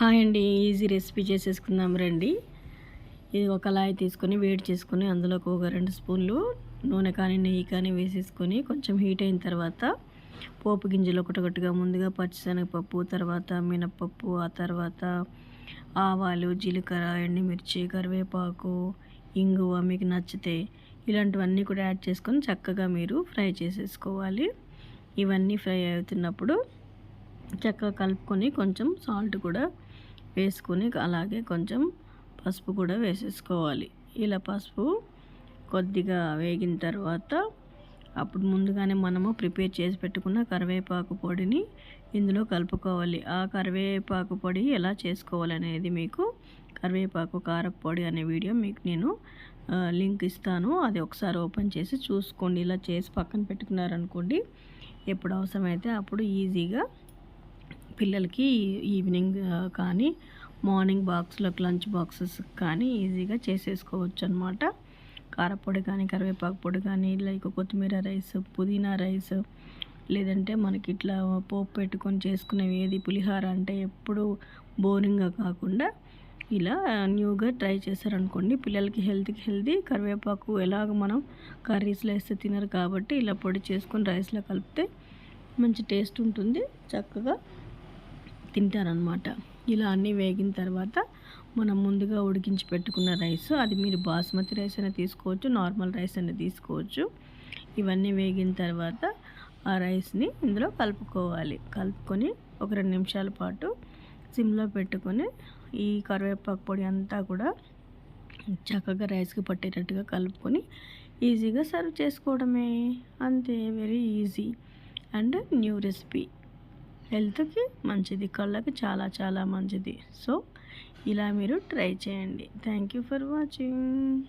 Hi అండి easy recipe చేసేసుకుందాం రండి. ఇది ఒక కళాయి తీసుకొని వేడి చేసుకొని అందులోకి ఒక రెండు స్పూన్లు నూనె కానీ నెయ్యి కానీ వేసేసుకొని కొంచెం హీట్ అయిన తర్వాత పోపు గింజలు ఒకటొకటిగా ముందుగా పచ్చిశనగపప్పు తర్వాత మినప్పప్పు ఆ తర్వాత ఆవాలు జీలకర్ర ఎండుమిర్చి కరివేపాకు ఇంగువ మీకు నచ్చితే ఇలాంటివన్నీ కూడా యాడ్ చేసుకొని చక్కగా మీరు ఫ్రై చేసేసుకోవాలి. ఇవన్నీ ఫ్రై అవుతున్నప్పుడు చక్కగా కలుపుకొని కొంచెం సాల్ట్ కూడా వేసుకుని అలాగే కొంచెం పసుపు కూడా వేసేసుకోవాలి. ఇలా పసుపు కొద్దిగా వేగిన తర్వాత అప్పుడు ముందుగానే మనము ప్రిపేర్ చేసి పెట్టుకున్న కరివేపాకు పొడిని ఇందులో కలుపుకోవాలి. ఆ కరివేపాకు పొడి ఎలా చేసుకోవాలనేది మీకు కరివేపాకు కారపొడి అనే వీడియో మీకు నేను లింక్ ఇస్తాను. అది ఒకసారి ఓపెన్ చేసి చూసుకోండి. ఇలా చేసి పక్కన పెట్టుకున్నారనుకోండి ఎప్పుడు అవసరమైతే అప్పుడు ఈజీగా పిల్లలకి ఈవినింగ్ కానీ మార్నింగ్ బాక్స్లోకి లంచ్ బాక్సెస్ కానీ ఈజీగా చేసేసుకోవచ్చు అనమాట కారపొడి కానీ కరివేపాకు పొడి కానీ లైక్ కొత్తిమీర రైస్ పుదీనా రైస్ లేదంటే మనకి ఇట్లా పోపు పెట్టుకొని చేసుకునేవి ఏది పులిహార అంటే ఎప్పుడు బోరింగ్గా కాకుండా ఇలా న్యూగా ట్రై చేశారనుకోండి పిల్లలకి హెల్త్కి హెల్తీ. కరివేపాకు ఎలాగ మనం కర్రీస్లో వేస్తే తినరు కాబట్టి ఇలా పొడి చేసుకొని రైస్లో కలిపితే మంచి టేస్ట్ ఉంటుంది. చక్కగా తింటారనమాట ఇలా అన్నీ వేగిన తర్వాత మనం ముందుగా ఉడికించి పెట్టుకున్న రైస్ అది మీరు బాస్మతి రైస్ అయినా తీసుకోవచ్చు నార్మల్ రైస్ అయినా తీసుకోవచ్చు. ఇవన్నీ వేగిన తర్వాత ఆ రైస్ని ఇందులో కలుపుకోవాలి. కలుపుకొని ఒక రెండు నిమిషాల పాటు సిమ్లో పెట్టుకొని ఈ కరివేపాకు పొడి అంతా కూడా చక్కగా రైస్కి పట్టేటట్టుగా కలుపుకొని ఈజీగా సర్వ్ చేసుకోవడమే. అంతే very easy and new recipe. హెల్త్కి మంచిది కళ్ళకి చాలా చాలా మంచిది. సో ఇలా మీరు ట్రై చేయండి. Thank you for watching.